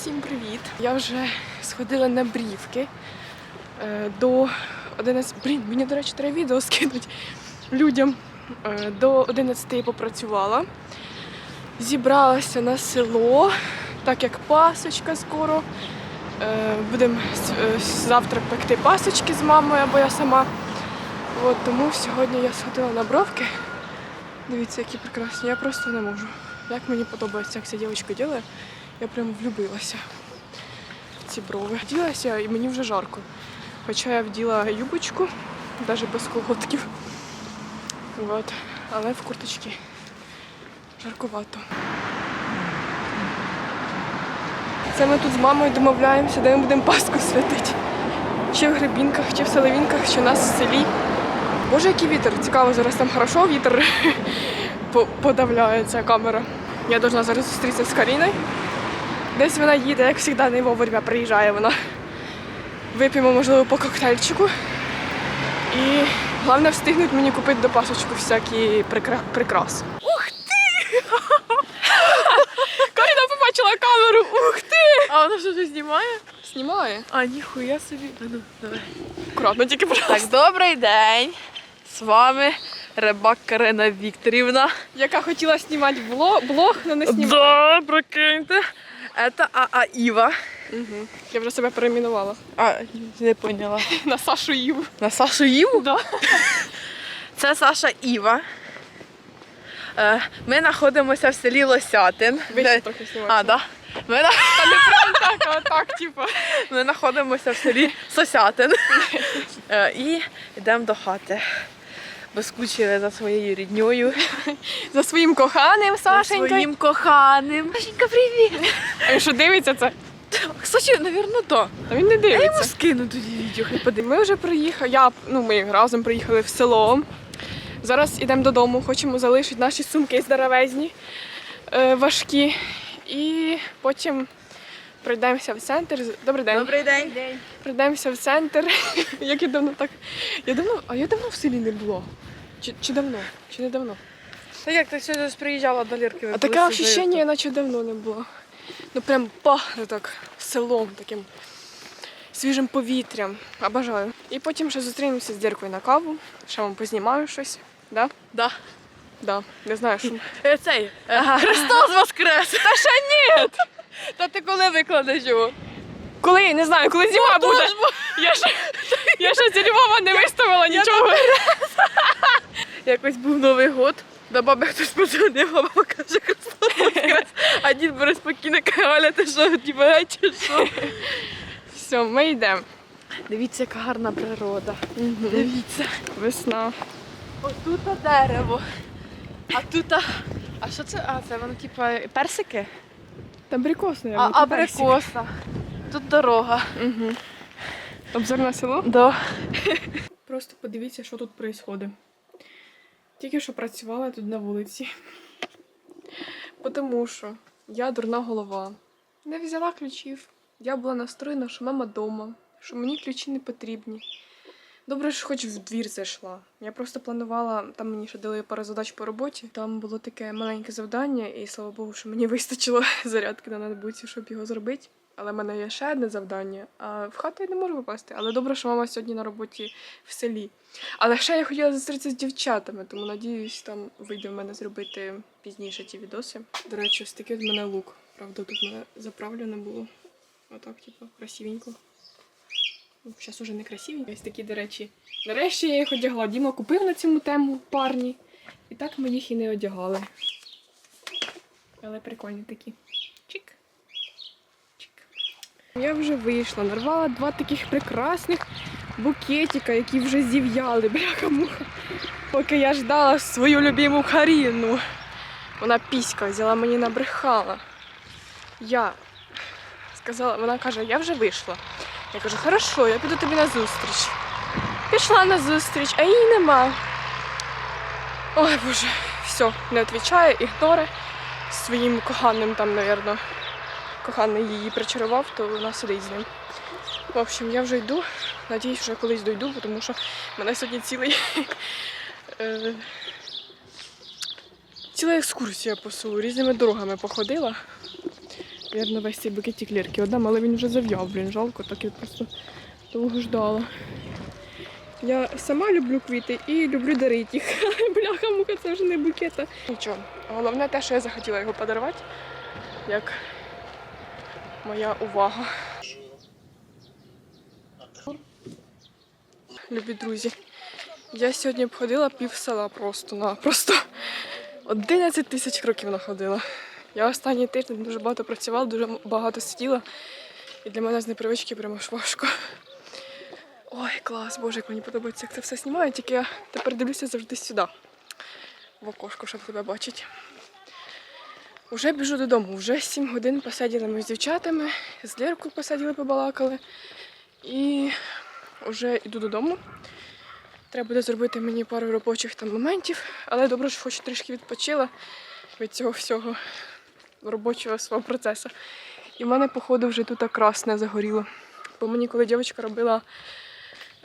Всім привіт! Я вже сходила на брівки е, до 11... Блін, мені, до речі, треба відео скинуть людям. Е, До 11 попрацювала. Зібралася на село, так як пасочка скоро. Е, Будемо завтра пекти пасочки з мамою або я сама. От, тому сьогодні я сходила на бровки. Дивіться, які прекрасні. Я просто не можу. Як мені подобається, як ця дівчинка робить. Я прям влюбилася в ці брови. Вділася і мені вже жарко. Хоча я вділа юбочку, навіть без колготків. От. Але в курточці жаркувато. Це ми тут з мамою домовляємося, де ми будемо Пасху святити. Чи в Гребінках, чи в Селевінках, чи у нас в селі. Боже, який вітер. Цікаво, зараз там хорошо вітер по- подавляє ця камера. Я должна зараз зустрітися з Каріною. Десь вона їде, як завжди, не вовремя приїжджає вона. Вип'ємо, можливо, по коктейльчику. І головне встигнуть мені купити до пасочку всякі прикра... прикраси. Ух ти! Каріна побачила камеру! Ух ти! А вона що вже знімає? Знімає. А, ніхуя собі. А ну, давай. Акуратно, тільки пожалуйста. Так, добрий день. З вами рибак Карина Вікторівна. Яка хотіла знімати блог, блог але не знімала. Да, прикиньте. Это АА Іва. Угу. Я вже себе перейменувала. А, не поняла. На Сашу Іву. На Сашу Іву? Да. Це Саша Іва. Е, Ми знаходимося в селі Лосятин. Вище Де- трохи знімати. А, да. Ми, на- Та не прям так, а так, типу. ми знаходимося в селі Сосятин. Е, І йдемо до хати. Бо скучили за своєю рідньою. За своїм коханим За Сашенькою. своїм коханим. Сашенька, привіт! А він що дивиться це? Кстати, навірно, так. Та він не Я йому дивиться. скину тоді відео, хай подивиться. Ми вже приїхали, я, ну ми разом приїхали в село. Зараз йдемо додому, хочемо залишити наші сумки здоровезні, е, важкі. І потім пройдемося в центр. Добрий день. Добрий день. Прийдемося в центр. Як я давно так. Я давно, а я давно в селі не було. Чи, чи давно? Чи не давно? Та як ти сьогодні приїжджала до Лірки? А таке ощущення, наче давно не було. Ну прям пахне так селом таким свіжим повітрям. Обожаю. І потім ще зустрінемося з Діркою на каву. Ще вам познімаю щось. Да? Да. Да. Не знаю, що. Е, Цей. е, Христос Воскрес! Та ще ні! Та ти коли викладеш його? Коли? Не знаю, коли зима буде. Я ще, я ще зі Львова не виставила нічого. Якось був Новий год. До баби хтось подзвонив, а баба каже Христос А дід бере спокійно каже, Оля, ти що, чи що? Все, ми йдемо. Дивіться, яка гарна природа. Дивіться. Весна. Ось тут дерево. А тут. А, а що це? А, це воно типа персики? Там абрикосне. А, абрикоса. Тут дорога. Угу. Обзор на село? Да. Просто подивіться, що тут відбувається. Тільки що працювала тут на вулиці. Тому що я дурна голова. Не взяла ключів. Я була настроєна, що мама вдома, що мені ключі не потрібні. Добре, що хоч в двір зайшла. Я просто планувала, там мені ще дали пару задач по роботі. Там було таке маленьке завдання, і слава Богу, що мені вистачило зарядки на ноутбуці, щоб його зробити. Але в мене є ще одне завдання, а в хату я не можу попасти. Але добре, що мама сьогодні на роботі в селі. Але ще я хотіла зустрітися з дівчатами, тому надіюсь, там вийде в мене зробити пізніше ті відоси. До речі, ось такий в мене лук. Правда, тут мене заправлене було. Отак, типу, красивенько. Зараз уже не красиві. Ось такі, до речі. Нарешті я їх одягла. Діма купив на цьому тему парні. І так ми їх і не одягали. Але прикольні такі. Чик. Чик. Я вже вийшла, нарвала два таких прекрасних букетика, які вже зів'яли, бляха-муха. Поки я ждала свою любиму Каріну. Вона піська взяла мені набрехала. Я сказала, вона каже, я вже вийшла. Я кажу, хорошо, я піду тобі на зустріч. Пішла на зустріч, а її нема. Ой, боже, все, не відповідає, ігноре. Своїм коханим там, напевно, коханий її причарував, то вона сидить з ним. В общем, я вже йду. Надіюсь, вже колись дойду, тому що мене сьогодні цілий. е, Ціла екскурсія по селу, різними дорогами походила. Вірно, весь цей букетик лірки одна, але він вже зав'яв, блін, жалко, так я просто довго ждала. Я сама люблю квіти і люблю дарити їх. Бляха, муха, це вже не букета. Нічого. Головне те, що я захотіла його подарувати, як моя увага. Любі друзі, я сьогодні обходила пів села просто на просто 11 тисяч кроків находила. Я останній тиждень дуже багато працювала, дуже багато сиділа. І для мене з непривички прямо ж важко. Ой, клас, боже, як мені подобається, як це все знімають, тільки я тепер дивлюся завжди сюди, в окошко, щоб тебе бачити. Уже біжу додому, вже 7 годин посиділи ми з дівчатами, з Ліркою посиділи, побалакали. І вже йду додому. Треба буде зробити мені пару робочих там моментів, але добре, що хоч трішки відпочила від цього всього робочого свого процесу. І в мене, походу, вже тут красне загоріло. Бо мені, коли дівчинка робила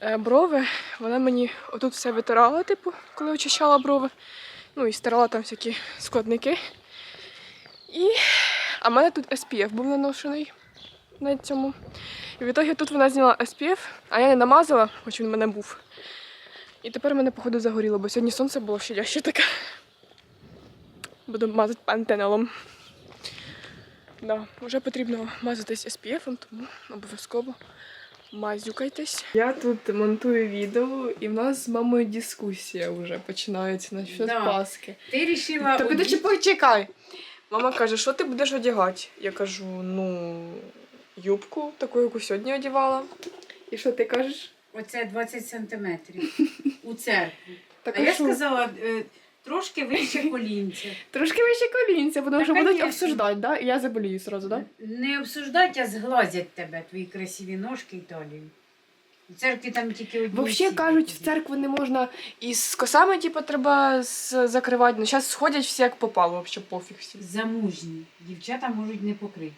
е, брови, вона мені отут все витирала, типу, коли очищала брови. Ну і стирала там всякі складники. І... А в мене тут SPF був наношений на цьому. І в ітогі тут вона зняла SPF, а я не намазала, хоч він в мене був. І тепер мене, походу, загоріло, бо сьогодні сонце було щадяще таке. Буду мазати пантенолом. Да, вже потрібно мазатись SPF, тому обов'язково мазюкайтесь. Я тут монтую відео, і в нас з мамою дискусія вже починається на щось Да. Паски. Ти рішила. Та піди почекай. Мама каже, що ти будеш одягати? Я кажу, ну, юбку, таку, яку сьогодні одягала. І що ти кажеш? Оце 20 сантиметрів у церкву. Так, а я що? сказала е, трошки вище колінця. Трошки вище колінця, тому Та, що будуть конечно. обсуждати, да? І я заболію сразу, да? Не обсуждать, а зглазять тебе, твої красиві ножки і талію. У церкві там тільки одні. Взагалі ці кажуть, в церкву не можна і з косами, типу, треба з- закривати. Ну, зараз сходять всі як попало, взагалі пофіг всім. Замужні. Дівчата можуть не покриті.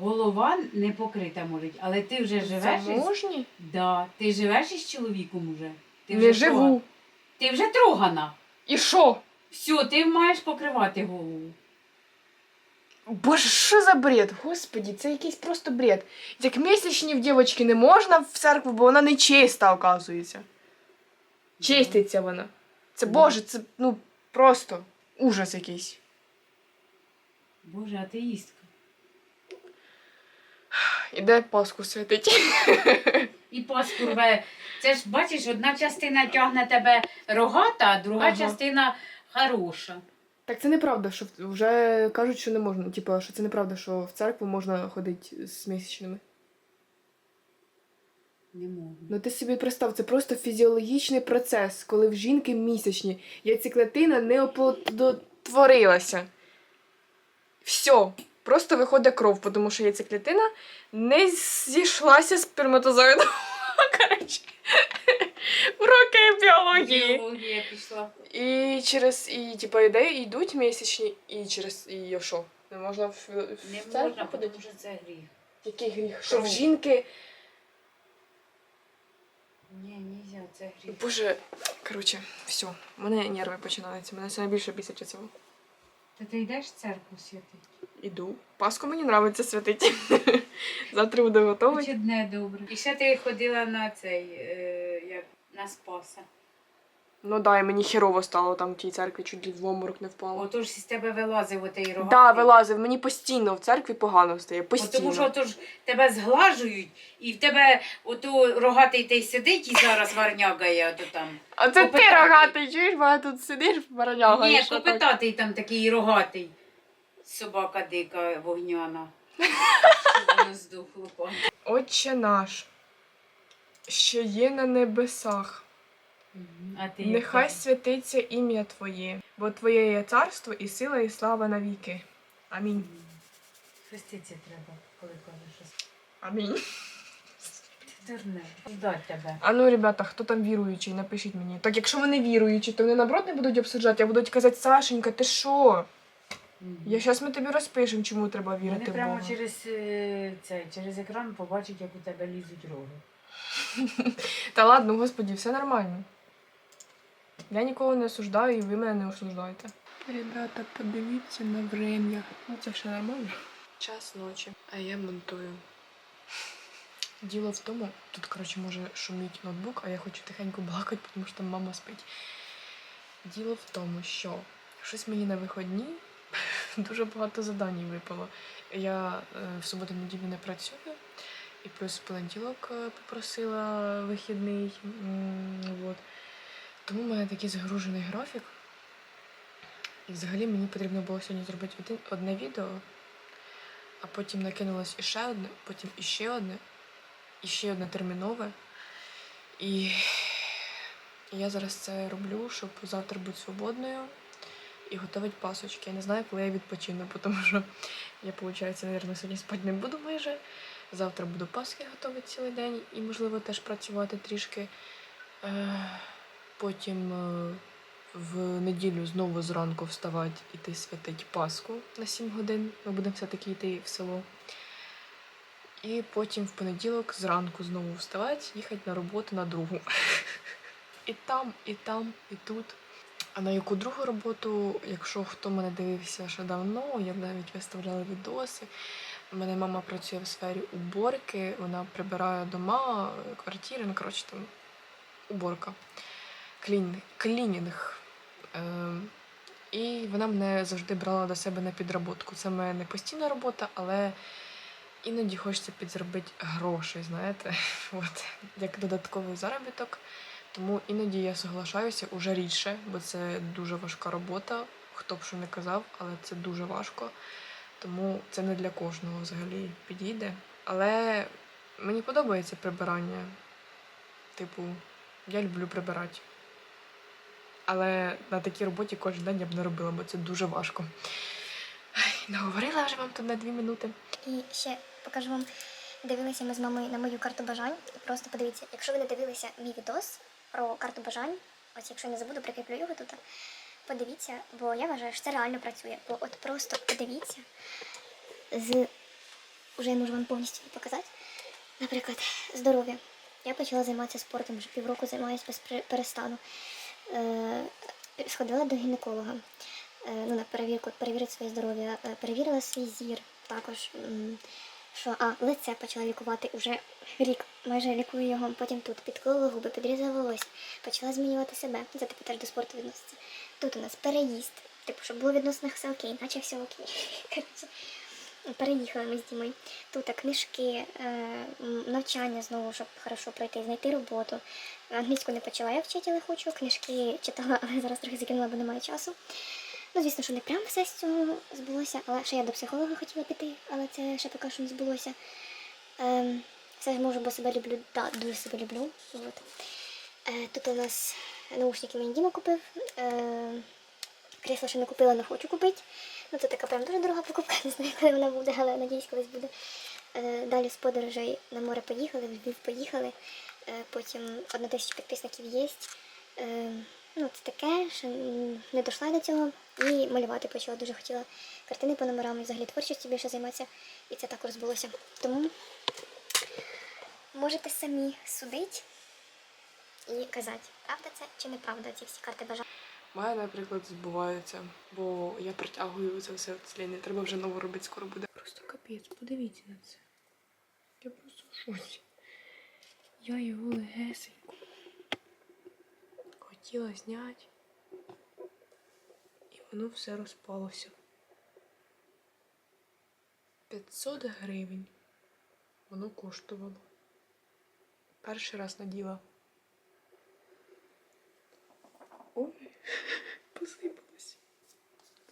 Голова не покрита може, але ти вже живеш. із- Заможні? Да. Ти живеш із чоловіком уже. Ти Не вже трога- живу. Ти вже трогана. І що? Все, ти маєш покривати голову. Боже, що за бред? Господі, це якийсь просто бред. Як місячні в дівчинки не можна в церкву, бо вона не чиста, оказується. Чиститься вона. Це. Боже, це ну просто ужас якийсь. Боже, атеїстка. Іде Пасху святить. І Пасху рве. Це ж бачиш, одна частина тягне тебе рогата, а друга Ага. частина хороша. Так це неправда, що в- вже кажуть, що не можна. Типу, що це неправда, що в церкву можна ходити з місячними. Не можна. Ну ти собі представ, це просто фізіологічний процес, коли в жінки місячні. Яйцеклетина не оплодотворилася. Все. Просто виходить кров, тому що яйцеклетина не зійшлася з сперматозоїдом. Коротше, уроки біології. Біологія пішла. І через і типу, йде, йдуть місячні, і через і що? Не можна в, в Не церкву можна, тому що це гріх. Який гріх? Що в жінки. Ні, нельзя, це гріх. Боже, коротше, все, у мене нерви починаються. Мене все найбільше бісить цього. Та ти йдеш в церкву святити? Іду. Паску мені подобається святити. Завтра буду готова. Хоч одне добре. І ще ти ходила на цей, е, як на Спаса. Ну да, і мені херово стало там в тій церкві, чуть ли в обморок не впало. Отож з тебе вилазив отей рогатий. Да, вилазив, мені постійно в церкві погано стає. От Постійно. Тому що отож тебе зглажують, і в тебе ото рогатий той сидить і зараз варнягає ото там. А це ти рогатий, чуєш, бо тут сидиш, бараняга. Ні, копитатий там такий рогатий. Собака дика вогняна. Отче наш, що є на небесах, А ти нехай святиться ім'я Твоє, бо Твоє є царство і сила, і слава навіки. Амінь. Хреститься треба, коли кажеш. щось. Амінь. Ти дурне. Ждать тебе. А ну, ребята, хто там віруючий, напишіть мені. Так якщо вони віруючі, то вони наоборот не будуть обсуджати, а будуть казати, Сашенька, ти що? Я зараз ми тобі розпишемо, чому треба Вони вірити в прямо Бога. через е, через екран побачать, як у тебе лізуть роги. Та ладно, господі, все нормально. Я нікого не осуждаю, і ви мене не осуждаєте. Ребята, подивіться на врем'я. Ну це все нормально. Час ночі, а я монтую. Діло в тому, тут, коротше, може шуміть ноутбук, а я хочу тихенько балакати, тому що там мама спить. Діло в тому, що щось мені на виходні дуже багато задань випало. Я е, в суботу неділю не працюю, і плюс понеділок е, попросила вихідний. Вот. Тому в мене такий загружений графік. І взагалі мені потрібно було сьогодні зробити один, одне відео, а потім накинулось іще одне, потім іще одне, і ще одне термінове. І я зараз це роблю, щоб завтра бути свободною і готувати пасочки. Я не знаю, коли я відпочину, тому що я, виходить, мабуть, сьогодні спати не буду майже. Завтра буду паски готувати цілий день і, можливо, теж працювати трішки. Е, Потім е, в неділю знову зранку вставати, іти святить Пасху на 7 годин. Ми будемо все-таки йти в село. І потім в понеділок зранку знову вставати, їхати на роботу на другу. І там, і там, і тут. А на яку другу роботу, якщо хто мене дивився ще давно, я навіть виставляла відоси. У мене мама працює в сфері уборки, вона прибирає дома, квартири, ну коротше там уборка, клін, клінінг. Ем, і вона мене завжди брала до себе на підроботку. Це моя не постійна робота, але іноді хочеться підзробити грошей, знаєте, От, як додатковий заробіток. Тому іноді я соглашаюся уже рідше, бо це дуже важка робота. Хто б що не казав, але це дуже важко. Тому це не для кожного взагалі підійде. Але мені подобається прибирання. Типу, я люблю прибирати. Але на такій роботі кожен день я б не робила, бо це дуже важко. Наговорила вже вам тут на дві минути. І ще покажу вам, дивилися ми з мамою на мою карту бажань. І просто подивіться, якщо ви не дивилися мій відос про карту бажань, ось якщо я не забуду, прикріплю його тут. Подивіться, бо я вважаю, що це реально працює. Бо от просто подивіться з уже я можу вам повністю показати. Наприклад, здоров'я. Я почала займатися спортом, вже півроку займаюся без пере- перестану. Е, сходила до гінеколога. Е, ну, на перевірку, перевірити своє здоров'я, е, перевірила свій зір також. Що, а, лице почала лікувати уже рік, майже лікую його, потім тут підколола губи, підрізала волосся, почала змінювати себе. Це типу теж до спорту відноситься. Тут у нас переїзд, типу, щоб було відносно все окей, наче все окей. Переїхали ми з Дімою. Тут книжки, е, навчання знову, щоб хорошо пройти, знайти роботу. Англійську не почала я вчити, але хочу. Книжки читала, але зараз трохи закинула, бо немає часу. Ну, звісно, що не прям все з цього збулося, але ще я до психолога хотіла піти, але це ще поки що не збулося. Ем, все ж можу, бо себе люблю, да, дуже себе люблю. От. Е, тут у нас наушники мені Діма купив. Е, крісло ще не купила, не хочу купити. Ну, це така прям дуже дорога покупка, не знаю, коли вона буде, але надіюсь, колись буде. Е, далі з подорожей на море поїхали, в Львів поїхали. Е, потім одна тисяча підписників є. Е, ну, це таке, що не дійшла до цього. І малювати почала. Дуже хотіла картини по номерам і взагалі творчістю більше займатися. І це також збулося. Тому можете самі судити і казати, правда це чи неправда ці всі карти бажання. У мене, наприклад, збувається, бо я притягую це все вслідне. Треба вже нову робити, скоро буде. Просто капець, подивіться на це. Я просто в шоці. Я його легесенько хотіла зняти, і воно все розпалося. 500 гривень воно коштувало. Перший раз наділа. Ой, посипалось.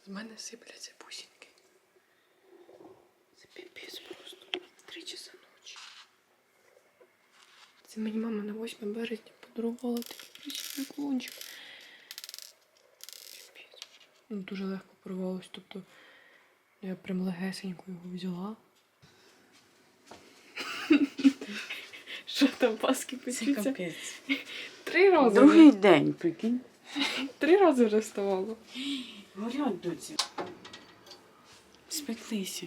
З мене сипляться бусинки. Це піпець просто. Три часа ночі. Це мені мама на 8 березня подарувала такий красивий клончик. Піпець. Ну, дуже легко порвалось, тобто я прям легесенько його взяла. Що там паски Це печуться? капець. Три рази. Другий день, прикинь. Три рази вже вставала. Горять доці. Спеклися.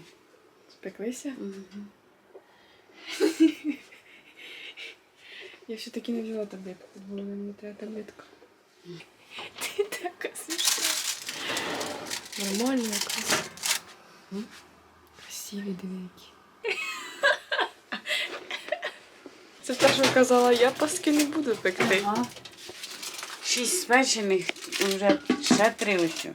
Спеклися? Я все-таки не взяла таблетку. Думала, мені треба таблетка. Ти така смішна. Нормально якась. Красиві дивики. Це те, що казала, я паски не буду пекти. Ага. Шість спечених, вже ще три ось.